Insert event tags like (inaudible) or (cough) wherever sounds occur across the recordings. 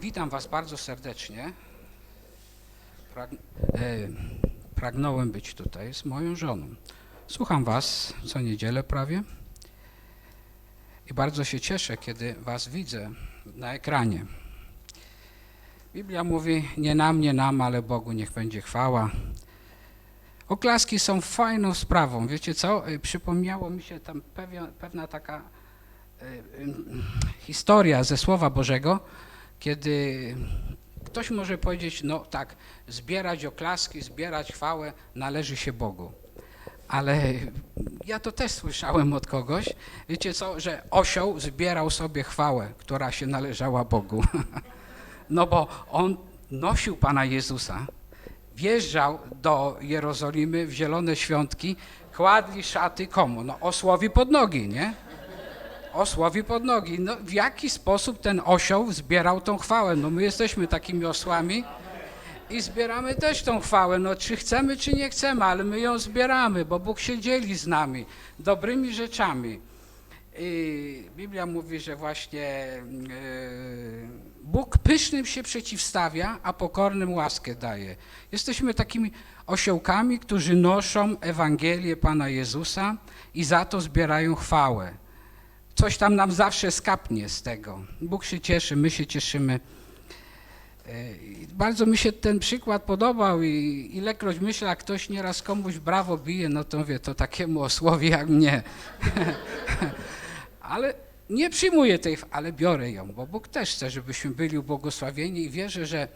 Witam Was bardzo serdecznie. Prag e, pragnąłem być tutaj z moją żoną. Słucham Was co niedzielę prawie i bardzo się cieszę, kiedy Was widzę na ekranie. Biblia mówi: Nie nam, nie nam, ale Bogu niech będzie chwała. Oklaski są fajną sprawą. Wiecie co? E, Przypomniało mi się tam pewna taka e, historia ze Słowa Bożego, kiedy ktoś może powiedzieć, no tak, zbierać oklaski, zbierać chwałę należy się Bogu. Ale ja to też słyszałem od kogoś, wiecie co, że osioł zbierał sobie chwałę, która się należała Bogu. (laughs) No bo on nosił Pana Jezusa, wjeżdżał do Jerozolimy w zielone świątki, kładli szaty komu? No osłowi pod nogi, nie? Osłowi pod nogi. No, w jaki sposób ten osioł zbierał tą chwałę? No my jesteśmy takimi osłami i zbieramy też tą chwałę. No czy chcemy, czy nie chcemy, ale my ją zbieramy, bo Bóg się dzieli z nami dobrymi rzeczami. I Biblia mówi, że właśnie yy, Bóg pysznym się przeciwstawia, a pokornym łaskę daje. Jesteśmy takimi osiołkami, którzy noszą Ewangelię Pana Jezusa i za to zbierają chwałę coś tam nam zawsze skapnie z tego. Bóg się cieszy, my się cieszymy. E, Bardzo mi się ten przykład podobał i ilekroć myślę, jak ktoś nieraz komuś brawo bije, no to mówię, to takiemu osłowi jak mnie. (laughs) ale nie przyjmuję tej, ale biorę ją, bo Bóg też chce, żebyśmy byli ubłogosławieni i wierzę, że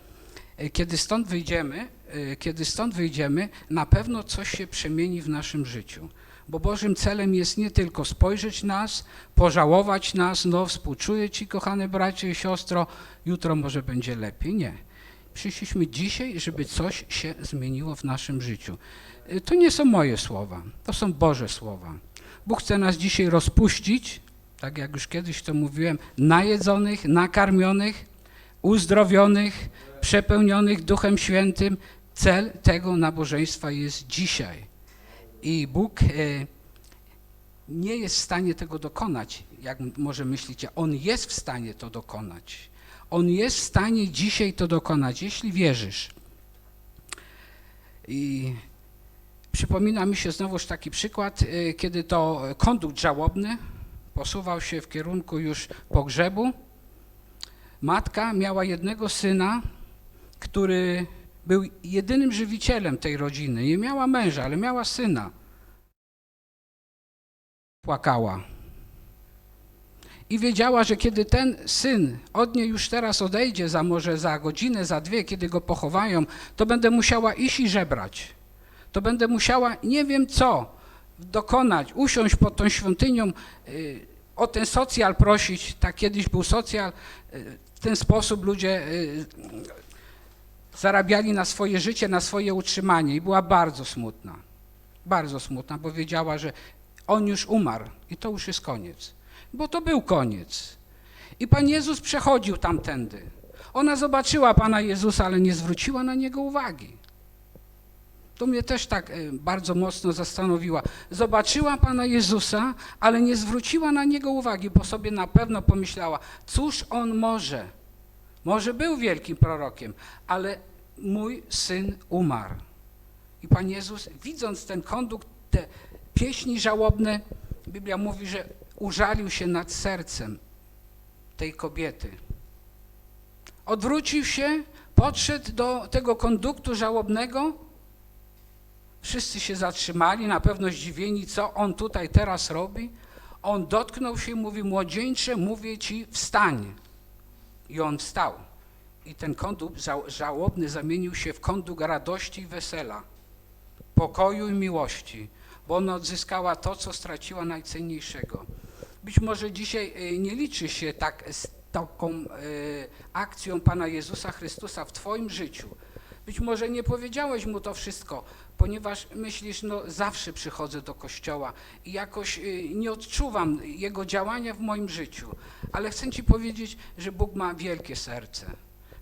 e, kiedy stąd wyjdziemy, e, kiedy stąd wyjdziemy, na pewno coś się przemieni w naszym życiu. Bo Bożym celem jest nie tylko spojrzeć nas, pożałować nas, no współczuję Ci, kochane bracie i siostro, jutro może będzie lepiej. Nie. Przyszliśmy dzisiaj, żeby coś się zmieniło w naszym życiu. Y, To nie są moje słowa, to są Boże słowa. Bóg chce nas dzisiaj rozpuścić, tak jak już kiedyś to mówiłem, najedzonych, nakarmionych, uzdrowionych, przepełnionych Duchem Świętym. Cel tego nabożeństwa jest dzisiaj. I Bóg e, nie jest w stanie tego dokonać, jak może myślicie. On jest w stanie to dokonać. On jest w stanie dzisiaj to dokonać, jeśli wierzysz. I przypomina mi się znowuż taki przykład, e, kiedy to kondukt żałobny posuwał się w kierunku już pogrzebu. Matka miała jednego syna, który był jedynym żywicielem tej rodziny. Nie miała męża, ale miała syna. Płakała. I wiedziała, że kiedy ten syn od niej już teraz odejdzie, za może za godzinę, za dwie, kiedy go pochowają, to będę musiała iść i żebrać. To będę musiała nie wiem co dokonać, usiąść pod tą świątynią, y, o ten socjal prosić. Tak kiedyś był socjal. y, W ten sposób ludzie y, zarabiali na swoje życie, na swoje utrzymanie i była bardzo smutna. Bardzo smutna, bo wiedziała, że on już umarł i to już jest koniec. Bo to był koniec. I Pan Jezus przechodził tamtędy. Ona zobaczyła Pana Jezusa, ale nie zwróciła na Niego uwagi. To mnie też tak e, bardzo mocno zastanowiła. Zobaczyła Pana Jezusa, ale nie zwróciła na Niego uwagi, bo sobie na pewno pomyślała, cóż On może? Może był wielkim prorokiem, ale mój syn umarł. I Pan Jezus, widząc ten kondukt, te pieśni żałobne, Biblia mówi, że użalił się nad sercem tej kobiety. Odwrócił się, podszedł do tego konduktu żałobnego. Wszyscy się zatrzymali, na pewno zdziwieni, co on tutaj teraz robi. On dotknął się i mówi, młodzieńcze, mówię ci, wstań. I on wstał. I ten kondukt żał- żałobny zamienił się w kondukt radości i wesela, pokoju i miłości, bo ona odzyskała to, co straciła najcenniejszego. Być może dzisiaj y, nie liczy się tak z taką y, akcją Pana Jezusa Chrystusa w Twoim życiu. Być może nie powiedziałeś Mu to wszystko, ponieważ myślisz, no zawsze przychodzę do Kościoła i jakoś y, nie odczuwam Jego działania w moim życiu. Ale chcę Ci powiedzieć, że Bóg ma wielkie serce.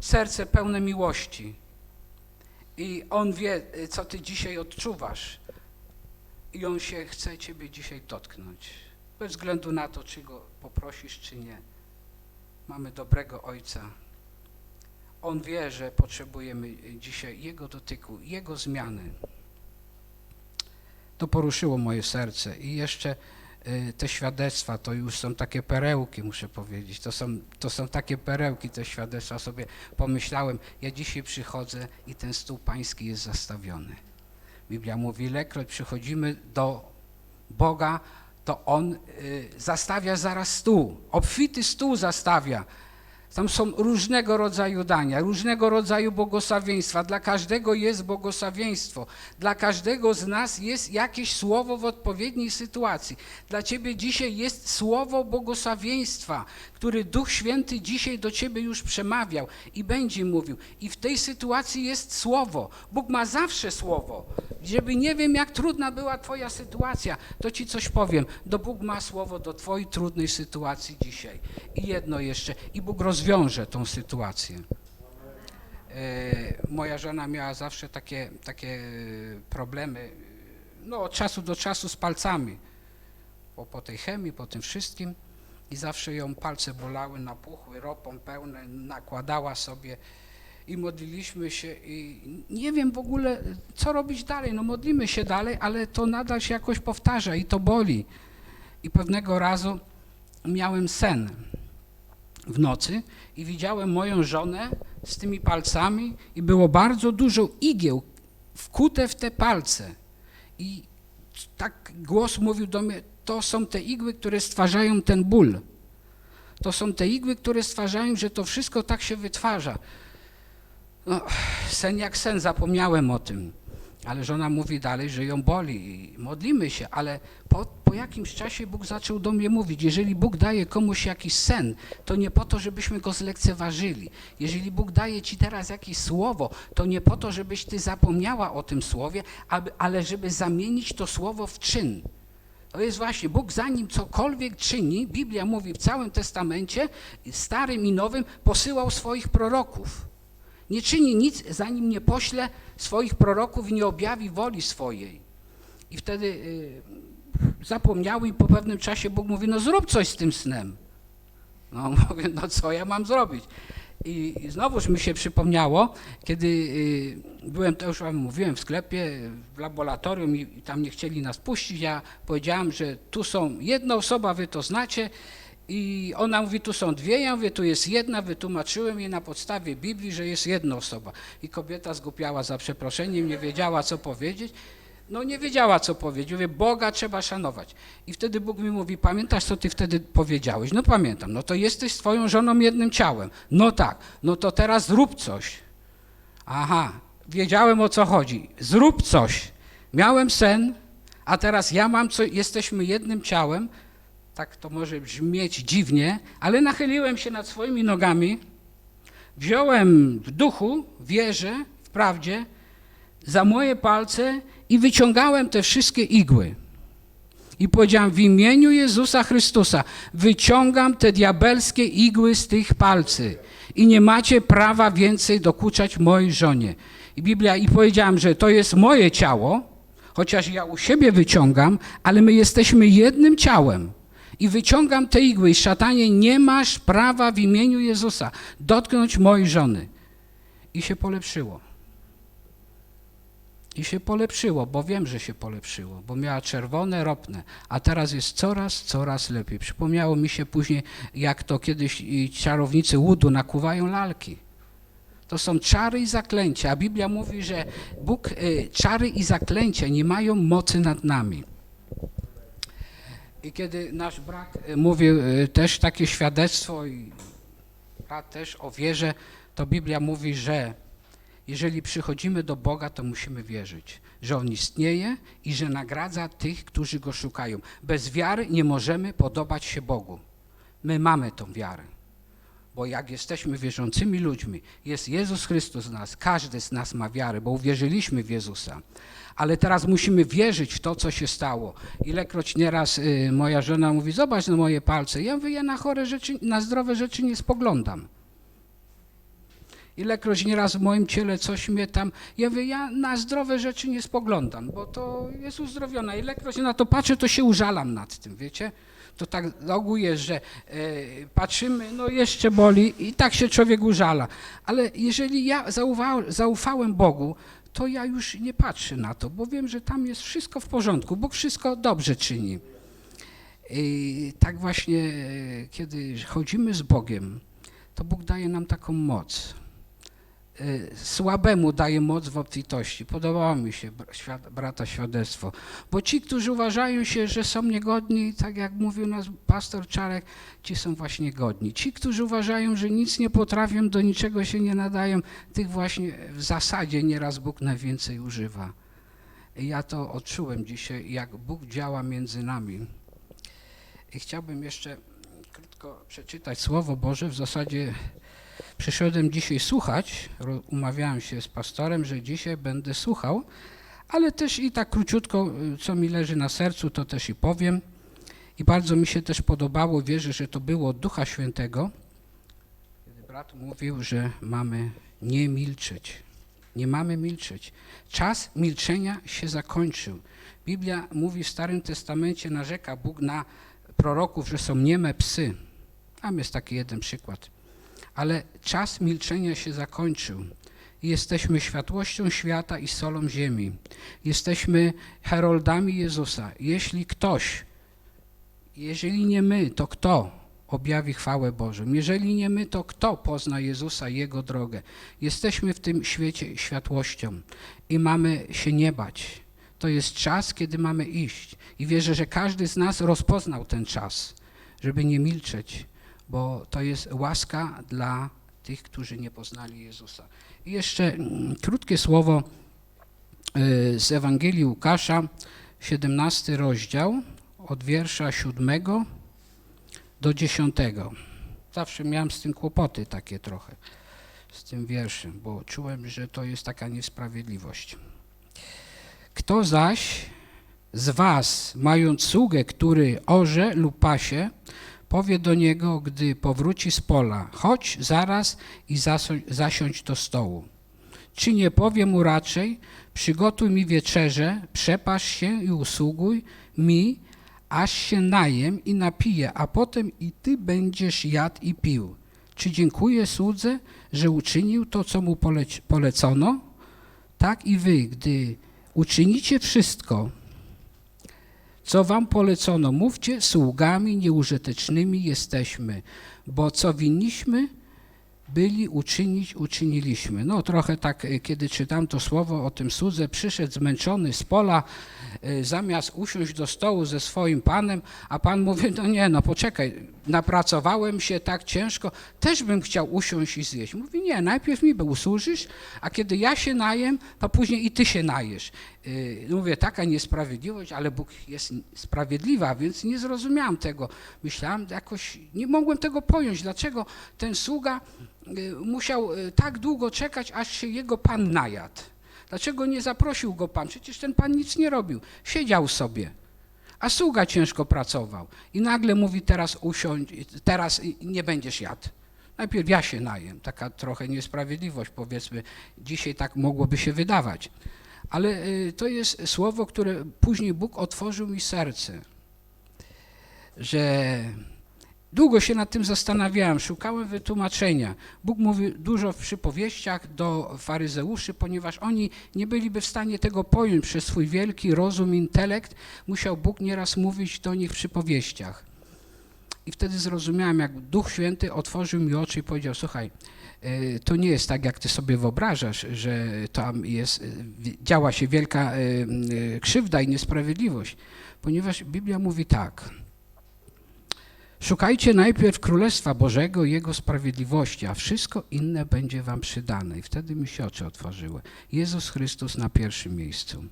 Serce pełne miłości. I On wie, y, co Ty dzisiaj odczuwasz. I On się chce Ciebie dzisiaj dotknąć. Bez względu na to, czy Go poprosisz, czy nie. Mamy dobrego Ojca. On wie, że potrzebujemy dzisiaj Jego dotyku, Jego zmiany. To poruszyło moje serce i jeszcze y, te świadectwa to już są takie perełki, muszę powiedzieć. To są, to są takie perełki, te świadectwa. Sobie pomyślałem, ja dzisiaj przychodzę i ten stół pański jest zastawiony. Biblia mówi, ilekroć przychodzimy do Boga, to On y, zastawia zaraz stół, obfity stół zastawia. Tam są różnego rodzaju dania, różnego rodzaju błogosławieństwa. Dla każdego jest błogosławieństwo. Dla każdego z nas jest jakieś słowo w odpowiedniej sytuacji. Dla ciebie dzisiaj jest słowo błogosławieństwa, który Duch Święty dzisiaj do ciebie już przemawiał i będzie mówił. I w tej sytuacji jest słowo. Bóg ma zawsze słowo. Żeby nie wiem, jak trudna była twoja sytuacja, to ci coś powiem. Do Bóg ma słowo do twojej trudnej sytuacji dzisiaj. I jedno jeszcze. I Bóg rozwiąże tą sytuację. E, moja żona miała zawsze takie, takie problemy, no od czasu do czasu z palcami, po, po tej chemii, po tym wszystkim i zawsze ją palce bolały, napuchły, ropą pełne, nakładała sobie i modliliśmy się i nie wiem w ogóle, co robić dalej, no modlimy się dalej, ale to nadal się jakoś powtarza i to boli. I pewnego razu miałem sen w nocy i widziałem moją żonę z tymi palcami i było bardzo dużo igieł wkute w te palce. I tak głos mówił do mnie, to są te igły, które stwarzają ten ból. To są te igły, które stwarzają, że to wszystko tak się wytwarza. No, sen jak sen, zapomniałem o tym. Ale żona mówi dalej, że ją boli i modlimy się, ale po, po jakimś czasie Bóg zaczął do mnie mówić, jeżeli Bóg daje komuś jakiś sen, to nie po to, żebyśmy go zlekceważyli. Jeżeli Bóg daje ci teraz jakieś słowo, to nie po to, żebyś ty zapomniała o tym słowie, aby, ale żeby zamienić to słowo w czyn. To jest właśnie, Bóg zanim cokolwiek czyni, Biblia mówi w całym Testamencie, starym i nowym, posyłał swoich proroków. Nie czyni nic, zanim nie pośle swoich proroków i nie objawi woli swojej. I wtedy y, zapomniały i po pewnym czasie Bóg mówi, no zrób coś z tym snem. No (laughs) mówię, no co ja mam zrobić? I, znowuż mi się przypomniało, kiedy y, byłem, to już wam mówiłem, w sklepie, w laboratorium i, i tam nie chcieli nas puścić, ja powiedziałem, że tu są jedna osoba, wy to znacie, i ona mówi, tu są dwie, ja mówię, tu jest jedna, wytłumaczyłem jej na podstawie Biblii, że jest jedna osoba. I kobieta zgłupiała za przeproszeniem, nie wiedziała, co powiedzieć. No nie wiedziała, co powiedzieć. Mówię, Boga trzeba szanować. I wtedy Bóg mi mówi, pamiętasz, co ty wtedy powiedziałeś? No pamiętam, no to jesteś z twoją żoną jednym ciałem. No tak, no to teraz zrób coś. Aha, wiedziałem, o co chodzi. Zrób coś. Miałem sen, a teraz ja mam co, jesteśmy jednym ciałem, tak to może brzmieć dziwnie, ale nachyliłem się nad swoimi nogami, wziąłem w duchu, wierze, w prawdzie, za moje palce i wyciągałem te wszystkie igły. I powiedziałem w imieniu Jezusa Chrystusa, wyciągam te diabelskie igły z tych palcy i nie macie prawa więcej dokuczać mojej żonie. I Biblia, i powiedziałem, że to jest moje ciało, chociaż ja u siebie wyciągam, ale my jesteśmy jednym ciałem i wyciągam te igły i szatanie, nie masz prawa w imieniu Jezusa dotknąć mojej żony. I się polepszyło. I się polepszyło, bo wiem, że się polepszyło, bo miała czerwone, ropne, a teraz jest coraz, coraz lepiej. Przypomniało mi się później, jak to kiedyś czarownicy łudu nakuwają lalki. To są czary i zaklęcia, a Biblia mówi, że Bóg, y, czary i zaklęcia nie mają mocy nad nami. I kiedy nasz brat y, mówił y, też takie świadectwo i brat też o wierze, to Biblia mówi, że jeżeli przychodzimy do Boga, to musimy wierzyć, że On istnieje i że nagradza tych, którzy Go szukają. Bez wiary nie możemy podobać się Bogu. My mamy tą wiarę. Bo jak jesteśmy wierzącymi ludźmi, jest Jezus Chrystus w nas, każdy z nas ma wiarę, bo uwierzyliśmy w Jezusa. Ale teraz musimy wierzyć w to, co się stało. Ilekroć nieraz y, moja żona mówi, zobacz na moje palce. Ja mówię, ja na chore rzeczy, na zdrowe rzeczy nie spoglądam. Ilekroć nieraz w moim ciele coś mnie tam, ja mówię, ja na zdrowe rzeczy nie spoglądam, bo to jest uzdrowiona. Ilekroć na to patrzę, to się użalam nad tym, wiecie? to tak ogół jest, że e, patrzymy, no jeszcze boli i tak się człowiek użala. Ale jeżeli ja zaufa, zaufałem Bogu, to ja już nie patrzę na to, bo wiem, że tam jest wszystko w porządku, Bóg wszystko dobrze czyni. I tak właśnie, e, kiedy chodzimy z Bogiem, to Bóg daje nam taką moc. E, Słabemu daje moc w obfitości. Podobało mi się brata świadectwo. Bo ci, którzy uważają się, że są niegodni, tak jak mówił nas pastor Czarek, ci są właśnie godni. Ci, którzy uważają, że nic nie potrafią, do niczego się nie nadają, tych właśnie w zasadzie nieraz Bóg najwięcej używa. Ja to odczułem dzisiaj, jak Bóg działa między nami. I chciałbym jeszcze krótko przeczytać Słowo Boże. W zasadzie przyszedłem dzisiaj słuchać. Umawiałem się z pastorem, że dzisiaj będę słuchał, ale też i tak króciutko, y, co mi leży na sercu, to też i powiem. I bardzo mi się też podobało, wierzę, że to było od Ducha Świętego, kiedy brat mówił, że mamy nie milczeć. Nie mamy milczeć. Czas milczenia się zakończył. Biblia mówi w Starym Testamencie, narzeka Bóg na proroków, że są nieme psy. Tam jest taki jeden przykład. Ale czas milczenia się zakończył. Jesteśmy światłością świata i solą ziemi. Jesteśmy heroldami Jezusa. Jeśli ktoś, jeżeli nie my, to kto objawi chwałę Bożą? Jeżeli nie my, to kto pozna Jezusa i Jego drogę? Jesteśmy w tym świecie światłością i mamy się nie bać. To jest czas, kiedy mamy iść. I wierzę, że każdy z nas rozpoznał ten czas, żeby nie milczeć, bo to jest łaska dla tych, którzy nie poznali Jezusa. I jeszcze mm, krótkie słowo y, z Ewangelii Łukasza, 17 rozdział, od wiersza 7 do 10. Zawsze miałem z tym kłopoty takie trochę, z tym wierszem, bo czułem, że to jest taka niesprawiedliwość. Kto zaś z was, mając sługę, który orze lub pasie, powie do niego, gdy powróci z pola, chodź zaraz i zasiądź do stołu. Czy nie powie mu raczej, przygotuj mi wieczerze, przepasz się i usługuj mi, aż się najem i napiję, a potem i ty będziesz jadł i pił. Czy dziękuję słudze, że uczynił to, co mu polec- polecono? Tak i wy, gdy uczynicie wszystko, co wam polecono, mówcie, sługami nieużytecznymi jesteśmy, bo co winniśmy, byli uczynić, uczyniliśmy. No trochę tak, y, kiedy czytam to słowo o tym słudze, przyszedł zmęczony z pola, y, zamiast usiąść do stołu ze swoim panem, a pan mówi, no nie, no poczekaj, napracowałem się tak ciężko, też bym chciał usiąść i zjeść. Mówi, nie, najpierw mi usłużysz, a kiedy ja się najem, to później i ty się najesz. Y, Mówię, taka niesprawiedliwość, ale Bóg jest sprawiedliwa, więc nie zrozumiałem tego. Myślałem jakoś, nie mogłem tego pojąć, dlaczego ten sługa musiał y, tak długo czekać, aż się jego pan najadł. Dlaczego nie zaprosił go pan? Przecież ten pan nic nie robił. Siedział sobie. A sługa ciężko pracował. I nagle mówi, teraz usiądź, teraz nie będziesz jadł. Najpierw ja się najem. Taka trochę niesprawiedliwość, powiedzmy. Dzisiaj tak mogłoby się wydawać. Ale y, to jest słowo, które później Bóg otworzył mi serce. Że długo się nad tym zastanawiałem, szukałem wytłumaczenia. Bóg mówi dużo w przypowieściach do faryzeuszy, ponieważ oni nie byliby w stanie tego pojąć przez swój wielki rozum, intelekt. Musiał Bóg nieraz mówić do nich w przypowieściach. I wtedy zrozumiałem, jak Duch Święty otworzył mi oczy i powiedział: Słuchaj, e, to nie jest tak, jak ty sobie wyobrażasz, że tam jest, e, działa się wielka e, krzywda i niesprawiedliwość, ponieważ Biblia mówi tak. Szukajcie najpierw Królestwa Bożego i Jego sprawiedliwości, a wszystko inne będzie wam przydane. I wtedy mi się oczy otworzyły. Jezus Chrystus na pierwszym miejscu.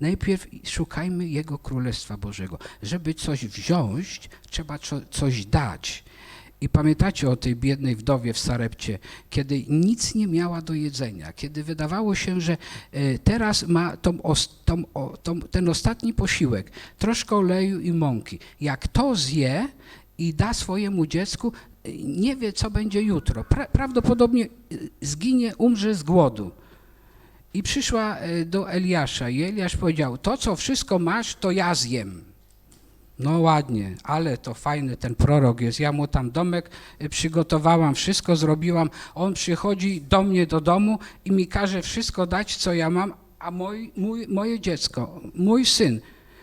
Najpierw szukajmy Jego Królestwa Bożego. Żeby coś wziąć, trzeba co- coś dać. I pamiętacie o tej biednej wdowie w Sarepcie, kiedy nic nie miała do jedzenia, kiedy wydawało się, że e, teraz ma tą, tą, tą, ten ostatni posiłek, troszkę oleju i mąki. Jak to zje i da swojemu dziecku, e, nie wie, co będzie jutro. Pra- prawdopodobnie e, zginie, umrze z głodu. I przyszła e, do Eliasza i Eliasz powiedział, to co wszystko masz, to ja zjem. No ładnie, ale to fajny ten prorok jest. Ja mu tam domek y, przygotowałam, wszystko zrobiłam. On przychodzi do mnie do domu i mi każe wszystko dać, co ja mam, a mój, mój, moje dziecko, mój syn,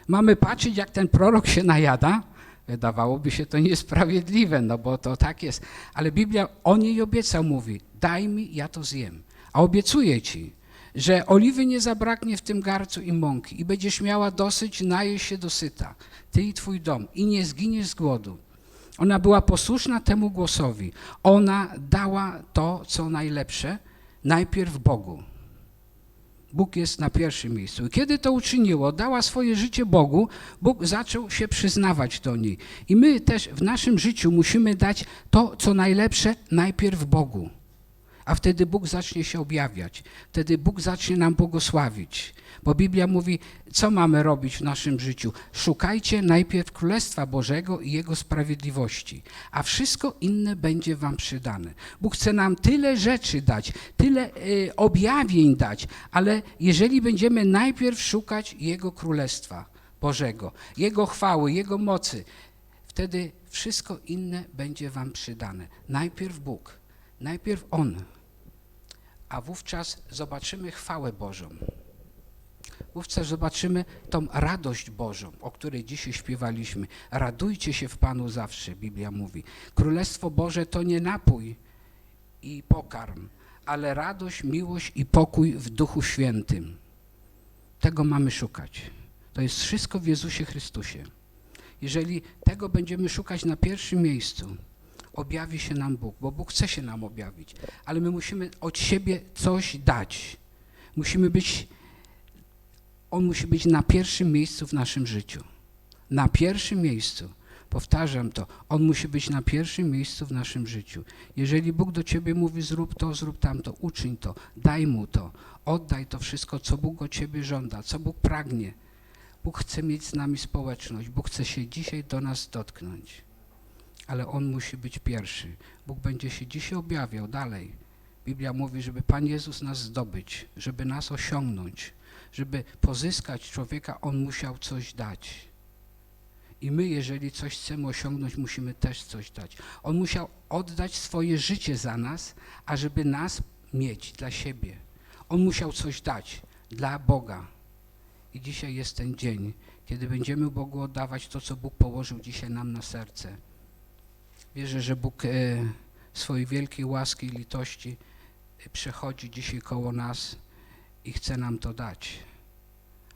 mamy patrzeć, jak ten prorok się najada. Wydawałoby się to niesprawiedliwe, no bo to tak jest. Ale Biblia o niej obiecał, mówi, daj mi, ja to zjem. A obiecuję ci, że oliwy nie zabraknie w tym garcu i mąki i będziesz miała dosyć, najeść się dosyta, ty i twój dom i nie zginiesz z głodu. Ona była posłuszna temu głosowi. Ona dała to, co najlepsze, najpierw Bogu. Bóg jest na pierwszym miejscu. Kiedy to uczyniło, dała swoje życie Bogu, Bóg zaczął się przyznawać do niej. I my też w naszym życiu musimy dać to, co najlepsze, najpierw Bogu. A wtedy Bóg zacznie się objawiać. Wtedy Bóg zacznie nam błogosławić. Bo Biblia mówi, co mamy robić w naszym życiu. Szukajcie najpierw Królestwa Bożego i Jego sprawiedliwości, a wszystko inne będzie wam przydane. Bóg chce nam tyle rzeczy dać, tyle y, objawień dać, ale jeżeli będziemy najpierw szukać Jego Królestwa Bożego, Jego chwały, Jego mocy, wtedy wszystko inne będzie wam przydane. Najpierw Bóg, najpierw On, a wówczas zobaczymy chwałę Bożą wówczas zobaczymy tą radość Bożą, o której dzisiaj śpiewaliśmy. Radujcie się w Panu zawsze, Biblia mówi. Królestwo Boże to nie napój i pokarm, ale radość, miłość i pokój w Duchu Świętym. Tego mamy szukać. To jest wszystko w Jezusie Chrystusie. Jeżeli tego będziemy szukać na pierwszym miejscu, objawi się nam Bóg, bo Bóg chce się nam objawić, ale my musimy od siebie coś dać. Musimy być on musi być na pierwszym miejscu w naszym życiu. Na pierwszym miejscu. Powtarzam to. On musi być na pierwszym miejscu w naszym życiu. Jeżeli Bóg do ciebie mówi zrób to, zrób tamto, uczyń to, daj mu to, oddaj to wszystko, co Bóg od ciebie żąda, co Bóg pragnie. Bóg chce mieć z nami społeczność. Bóg chce się dzisiaj do nas dotknąć. Ale On musi być pierwszy. Bóg będzie się dzisiaj objawiał dalej. Biblia mówi, żeby Pan Jezus nas zdobyć, żeby nas osiągnąć, żeby pozyskać człowieka, on musiał coś dać. I my, jeżeli coś chcemy osiągnąć, musimy też coś dać. On musiał oddać swoje życie za nas, ażeby nas mieć dla siebie. On musiał coś dać dla Boga. I dzisiaj jest ten dzień, kiedy będziemy Bogu oddawać to, co Bóg położył dzisiaj nam na serce. Wierzę, że Bóg e, swojej wielkiej łaski i litości e, przechodzi dzisiaj koło nas i chce nam to dać,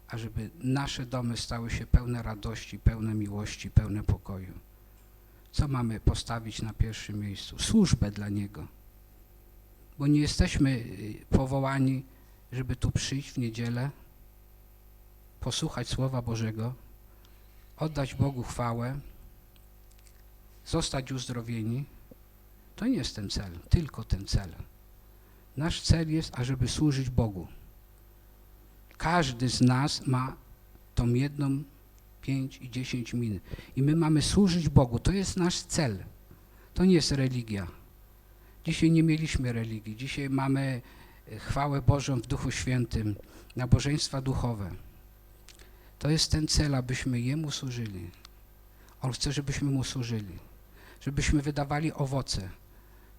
ażeby nasze domy stały się pełne radości, pełne miłości, pełne pokoju. Co mamy postawić na pierwszym miejscu? Służbę dla Niego. Bo nie jesteśmy y, powołani, żeby tu przyjść w niedzielę, posłuchać Słowa Bożego, oddać Bogu chwałę, zostać uzdrowieni. To nie jest ten cel, tylko ten cel. Nasz cel jest, ażeby służyć Bogu. Każdy z nas ma tą jedną, pięć i dziesięć minut. I my mamy służyć Bogu. To jest nasz cel. To nie jest religia. Dzisiaj nie mieliśmy religii. Dzisiaj mamy e, chwałę Bożą w Duchu Świętym, nabożeństwa duchowe. To jest ten cel, abyśmy Jemu służyli. On chce, żebyśmy Mu służyli, żebyśmy wydawali owoce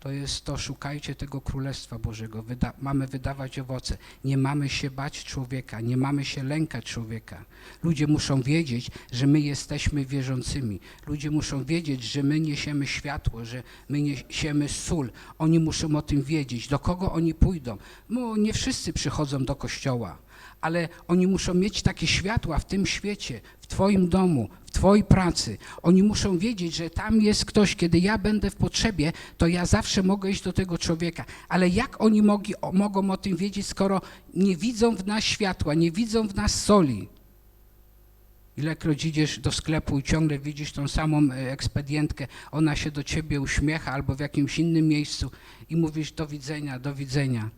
to jest to, szukajcie tego Królestwa Bożego. Wyda mamy wydawać owoce. Nie mamy się bać człowieka, nie mamy się lękać człowieka. Ludzie muszą wiedzieć, że my jesteśmy wierzącymi. Ludzie muszą wiedzieć, że my niesiemy światło, że my niesiemy sól. Oni muszą o tym wiedzieć. Do kogo oni pójdą? No, nie wszyscy przychodzą do kościoła ale oni muszą mieć takie światła w tym świecie, w Twoim domu, w Twojej pracy. Oni muszą wiedzieć, że tam jest ktoś, kiedy ja będę w potrzebie, to ja zawsze mogę iść do tego człowieka. Ale jak oni mogi, mogą o tym wiedzieć, skoro nie widzą w nas światła, nie widzą w nas soli? Ilekroć idziesz do sklepu i ciągle widzisz tą samą e, ekspedientkę, ona się do ciebie uśmiecha albo w jakimś innym miejscu i mówisz do widzenia, do widzenia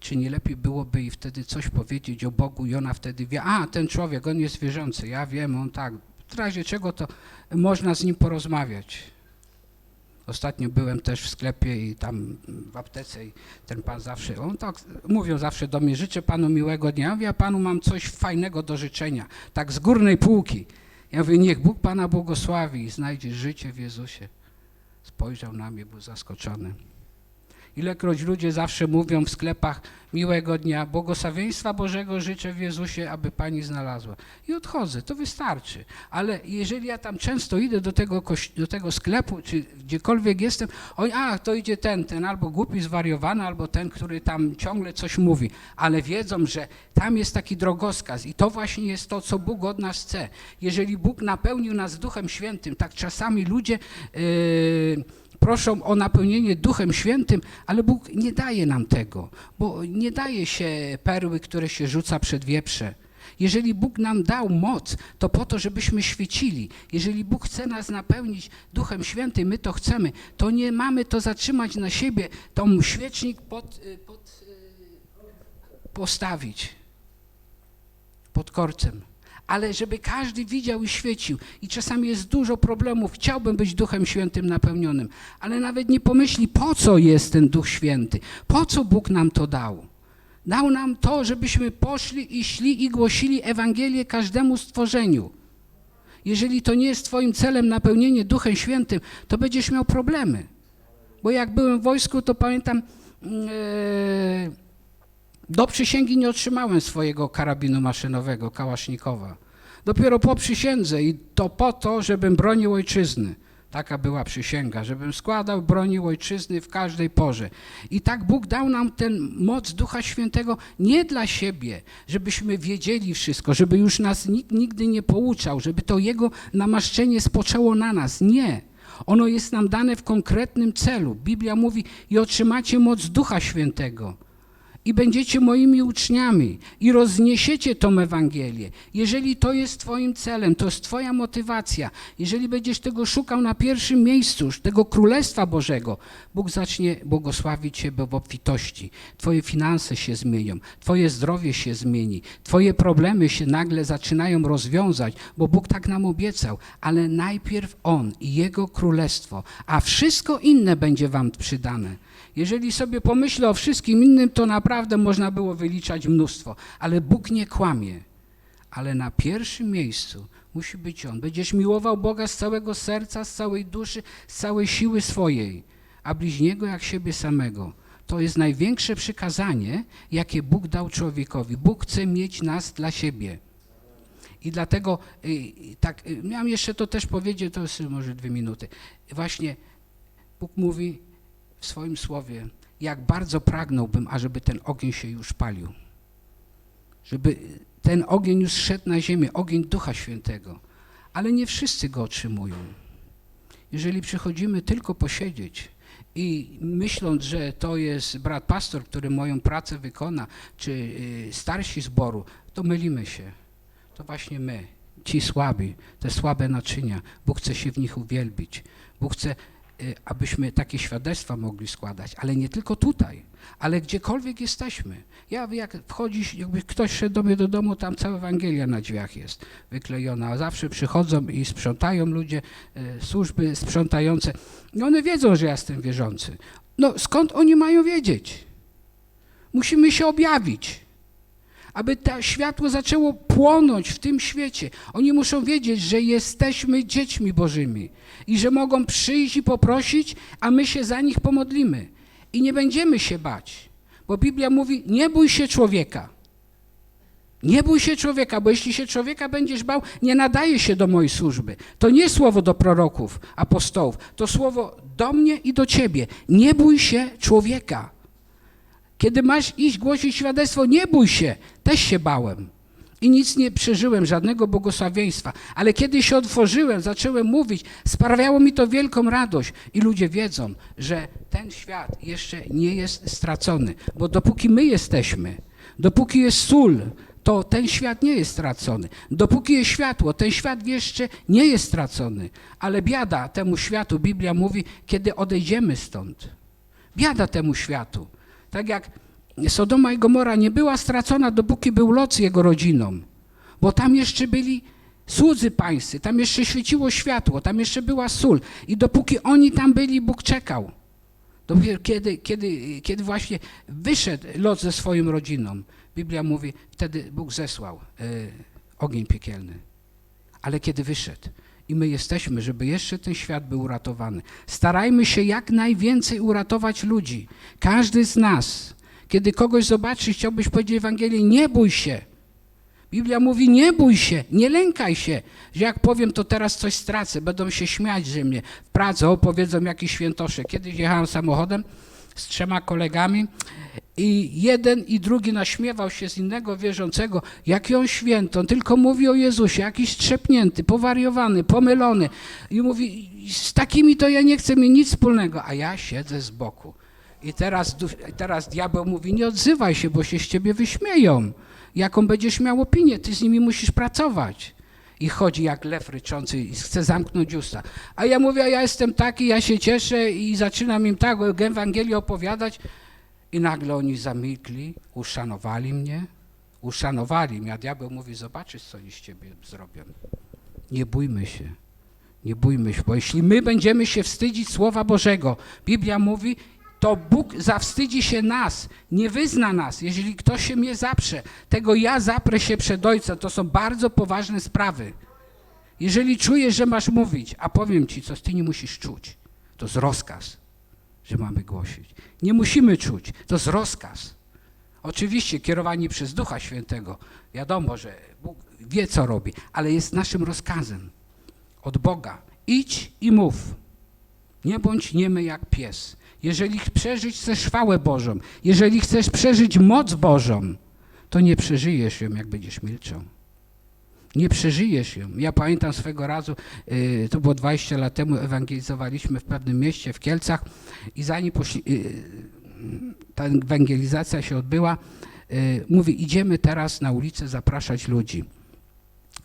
czy nie lepiej byłoby jej wtedy coś powiedzieć o Bogu i ona wtedy wie, a ten człowiek, on jest wierzący, ja wiem, on tak, w razie czego to można z nim porozmawiać. Ostatnio byłem też w sklepie i tam w aptece i ten pan zawsze, on tak, mówią zawsze do mnie, życzę panu miłego dnia, ja mówię, a panu mam coś fajnego do życzenia, tak z górnej półki. Ja mówię, niech Bóg Pana błogosławi i znajdzie życie w Jezusie. Spojrzał na mnie, był zaskoczony. Ilekroć ludzie zawsze mówią w sklepach miłego dnia, błogosławieństwa Bożego życzę w Jezusie, aby Pani znalazła. I odchodzę, to wystarczy. Ale jeżeli ja tam często idę do tego, do tego sklepu, czy gdziekolwiek jestem, oj, a, to idzie ten, ten albo głupi, zwariowany, albo ten, który tam ciągle coś mówi. Ale wiedzą, że tam jest taki drogowskaz i to właśnie jest to, co Bóg od nas chce. Jeżeli Bóg napełnił nas Duchem Świętym, tak czasami ludzie... Yy, proszą o napełnienie Duchem Świętym, ale Bóg nie daje nam tego, bo nie daje się perły, które się rzuca przed wieprze. Jeżeli Bóg nam dał moc, to po to, żebyśmy świecili. Jeżeli Bóg chce nas napełnić Duchem Świętym, my to chcemy, to nie mamy to zatrzymać na siebie, tą świecznik pod, y, pod, y, postawić pod korcem. Ale żeby każdy widział i świecił. I czasami jest dużo problemów. Chciałbym być Duchem Świętym napełnionym, ale nawet nie pomyśli, po co jest ten Duch Święty, po co Bóg nam to dał. Dał nam to, żebyśmy poszli i szli i głosili Ewangelię każdemu stworzeniu. Jeżeli to nie jest Twoim celem napełnienie Duchem Świętym, to będziesz miał problemy. Bo jak byłem w wojsku, to pamiętam, e, do przysięgi nie otrzymałem swojego karabinu maszynowego, kałasznikowa. Dopiero po przysiędze i to po to, żebym bronił ojczyzny. Taka była przysięga, żebym składał, bronił ojczyzny w każdej porze. I tak Bóg dał nam ten moc Ducha Świętego nie dla siebie, żebyśmy wiedzieli wszystko, żeby już nas nikt nigdy nie pouczał, żeby to Jego namaszczenie spoczęło na nas. Nie. Ono jest nam dane w konkretnym celu. Biblia mówi i otrzymacie moc Ducha Świętego i będziecie moimi uczniami i rozniesiecie tą Ewangelię. Jeżeli to jest Twoim celem, to jest Twoja motywacja, jeżeli będziesz tego szukał na pierwszym miejscu, tego Królestwa Bożego, Bóg zacznie błogosławić Cię w obfitości. Twoje finanse się zmienią, Twoje zdrowie się zmieni, Twoje problemy się nagle zaczynają rozwiązać, bo Bóg tak nam obiecał, ale najpierw On i Jego Królestwo, a wszystko inne będzie Wam przydane. Jeżeli sobie pomyślę o wszystkim innym, to naprawdę można było wyliczać mnóstwo, ale Bóg nie kłamie. Ale na pierwszym miejscu musi być On. Będziesz miłował Boga z całego serca, z całej duszy, z całej siły swojej, a bliźniego jak siebie samego. To jest największe przykazanie, jakie Bóg dał człowiekowi. Bóg chce mieć nas dla siebie. I dlatego y, tak, y, miałem jeszcze to też powiedzieć, to jest może dwie minuty. Właśnie Bóg mówi w swoim słowie, jak bardzo pragnąłbym, ażeby ten ogień się już palił. Żeby ten ogień już szedł na ziemię, ogień Ducha Świętego. Ale nie wszyscy go otrzymują. Jeżeli przychodzimy tylko posiedzieć i myśląc, że to jest brat pastor, który moją pracę wykona, czy y, starsi zboru, to mylimy się. To właśnie my, ci słabi, te słabe naczynia. Bóg chce się w nich uwielbić. Bóg chce abyśmy takie świadectwa mogli składać, ale nie tylko tutaj, ale gdziekolwiek jesteśmy. Ja jak wchodzi, jakby ktoś szedł do mnie do domu, tam cała Ewangelia na drzwiach jest wyklejona, a zawsze przychodzą i sprzątają ludzie, y, służby sprzątające. I one wiedzą, że ja jestem wierzący. No skąd oni mają wiedzieć? Musimy się objawić aby to światło zaczęło płonąć w tym świecie. Oni muszą wiedzieć, że jesteśmy dziećmi Bożymi i że mogą przyjść i poprosić, a my się za nich pomodlimy. I nie będziemy się bać, bo Biblia mówi: nie bój się człowieka. Nie bój się człowieka, bo jeśli się człowieka będziesz bał, nie nadaje się do mojej służby. To nie słowo do proroków, apostołów, to słowo do mnie i do ciebie. Nie bój się człowieka. Kiedy masz iść głosić świadectwo, nie bój się. Też się bałem. I nic nie przeżyłem, żadnego błogosławieństwa. Ale kiedy się otworzyłem, zacząłem mówić, sprawiało mi to wielką radość. I ludzie wiedzą, że ten świat jeszcze nie jest stracony. Bo dopóki my jesteśmy, dopóki jest sól, to ten świat nie jest stracony. Dopóki jest światło, ten świat jeszcze nie jest stracony. Ale biada temu światu, Biblia mówi, kiedy odejdziemy stąd. Biada temu światu. Tak jak Sodoma i Gomora nie była stracona, dopóki był Lot z jego rodziną, bo tam jeszcze byli słudzy pańscy, tam jeszcze świeciło światło, tam jeszcze była sól i dopóki oni tam byli, Bóg czekał. Dopiero kiedy, kiedy, kiedy właśnie wyszedł Lot ze swoją rodziną, Biblia mówi, wtedy Bóg zesłał y, ogień piekielny. ale kiedy wyszedł. I my jesteśmy, żeby jeszcze ten świat był uratowany. Starajmy się jak najwięcej uratować ludzi. Każdy z nas, kiedy kogoś zobaczy, chciałbyś powiedzieć Ewangelię, nie bój się. Biblia mówi, nie bój się, nie lękaj się, że jak powiem, to teraz coś stracę, będą się śmiać ze mnie. W Pradze opowiedzą jakiś świętosze. Kiedyś jechałem samochodem z trzema kolegami i jeden i drugi naśmiewał się z innego wierzącego, jaki on święto, on tylko mówi o Jezusie, jakiś strzepnięty, powariowany, pomylony. I mówi, z takimi to ja nie chcę mieć nic wspólnego, a ja siedzę z boku. I teraz, teraz diabeł mówi, nie odzywaj się, bo się z ciebie wyśmieją. Jaką będziesz miał opinię, ty z nimi musisz pracować. I chodzi jak lew ryczący i chce zamknąć usta. A ja mówię, a ja jestem taki, ja się cieszę i zaczynam im tak Ewangelię opowiadać. I nagle oni zamilkli, uszanowali mnie, uszanowali mnie, a diabeł mówi, zobaczysz, co oni z ciebie zrobią. Nie bójmy się, nie bójmy się, bo jeśli my będziemy się wstydzić Słowa Bożego, Biblia mówi, to Bóg zawstydzi się nas, nie wyzna nas. Jeżeli ktoś się mnie zaprze, tego ja zaprę się przed Ojcem. To są bardzo poważne sprawy. Jeżeli czujesz, że masz mówić, a powiem ci, co ty nie musisz czuć, to jest rozkaz, że mamy głosić. Nie musimy czuć, to jest rozkaz. Oczywiście kierowani przez Ducha Świętego, wiadomo, że Bóg wie, co robi, ale jest naszym rozkazem od Boga. Idź i mów. Nie bądź niemy jak pies. Jeżeli przeżyć chcesz chwałę Bożą, jeżeli chcesz przeżyć moc Bożą, to nie przeżyjesz ją, jak będziesz milczał. Nie przeżyjesz ją. Ja pamiętam swego razu, y, to było 20 lat temu, ewangelizowaliśmy w pewnym mieście w Kielcach i zanim y, ta ewangelizacja się odbyła, y, mówi, idziemy teraz na ulicę zapraszać ludzi.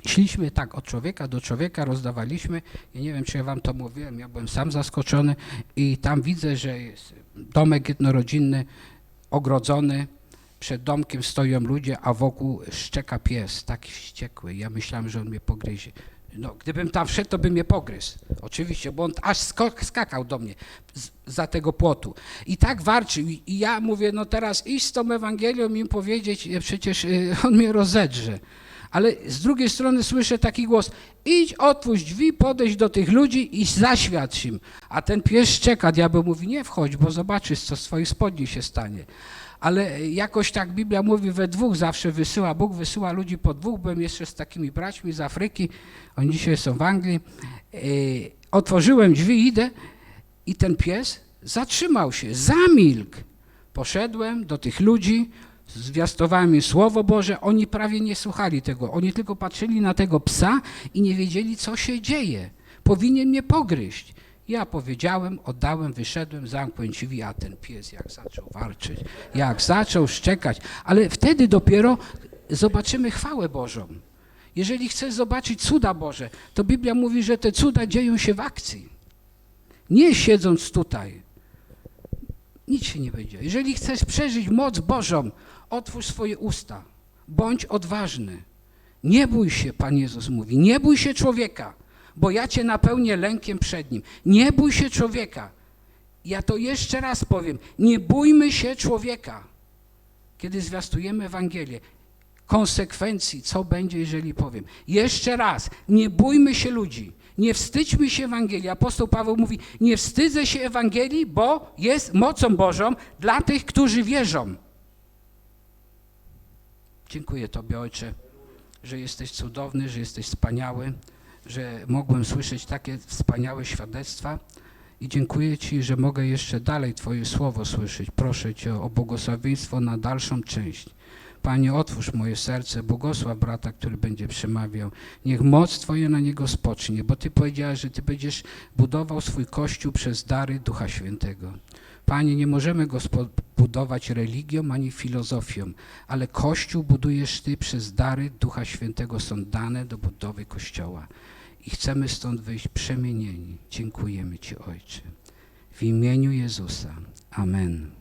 Szliśmy tak od człowieka do człowieka, rozdawaliśmy. Ja nie wiem, czy ja wam to mówiłem, ja byłem sam zaskoczony i tam widzę, że jest domek jednorodzinny, ogrodzony, przed domkiem stoją ludzie, a wokół szczeka pies, taki wściekły. Ja myślałem, że on mnie pogryzie. No, gdybym tam wszedł, to by mnie pogryzł. Oczywiście, bo on aż skakał do mnie z, za tego płotu. I tak warczył. I, I ja mówię, no teraz iść z tą Ewangelią i im powiedzieć, e, przecież y, on mnie rozedrze. Ale z drugiej strony słyszę taki głos, idź, otwórz drzwi, podejdź do tych ludzi i zaświadcz im. A ten pies szczeka, diabeł mówi, nie wchodź, bo zobaczysz, co z twoich spodni się stanie. Ale jakoś tak Biblia mówi, we dwóch zawsze wysyła, Bóg wysyła ludzi po dwóch, byłem jeszcze z takimi braćmi z Afryki, oni dzisiaj są w Anglii. Yy, otworzyłem drzwi, idę i ten pies zatrzymał się, zamilkł. Poszedłem do tych ludzi, zwiastowałem im Słowo Boże, oni prawie nie słuchali tego, oni tylko patrzyli na tego psa i nie wiedzieli, co się dzieje. Powinien mnie pogryźć. Ja powiedziałem, oddałem, wyszedłem, zamknąłem drzwi, a ten pies jak zaczął warczyć, jak zaczął szczekać, ale wtedy dopiero zobaczymy chwałę Bożą. Jeżeli chcesz zobaczyć cuda Boże, to Biblia mówi, że te cuda dzieją się w akcji. Nie siedząc tutaj. Nic się nie będzie. Jeżeli chcesz przeżyć moc Bożą, otwórz swoje usta. Bądź odważny. Nie bój się, Pan Jezus mówi. Nie bój się człowieka, bo ja cię napełnię lękiem przed nim. Nie bój się człowieka. Ja to jeszcze raz powiem. Nie bójmy się człowieka, kiedy zwiastujemy Ewangelię. Konsekwencji, co będzie, jeżeli powiem. Jeszcze raz, nie bójmy się ludzi. Nie wstydźmy się Ewangelii. Apostoł Paweł mówi, nie wstydzę się Ewangelii, bo jest mocą Bożą dla tych, którzy wierzą. Dziękuję Tobie, Ojcze, że jesteś cudowny, że jesteś wspaniały, że mogłem słyszeć takie wspaniałe świadectwa i dziękuję Ci, że mogę jeszcze dalej Twoje słowo słyszeć. Proszę Cię o błogosławieństwo na dalszą część. Panie, otwórz moje serce, błogosław brata, który będzie przemawiał. Niech moc Twoja na niego spocznie, bo Ty powiedziałeś, że Ty będziesz budował swój Kościół przez dary Ducha Świętego. Panie, nie możemy go budować religią ani filozofią, ale Kościół budujesz Ty przez dary Ducha Świętego, są dane do budowy Kościoła. I chcemy stąd wyjść przemienieni. Dziękujemy Ci, Ojcze. W imieniu Jezusa. Amen.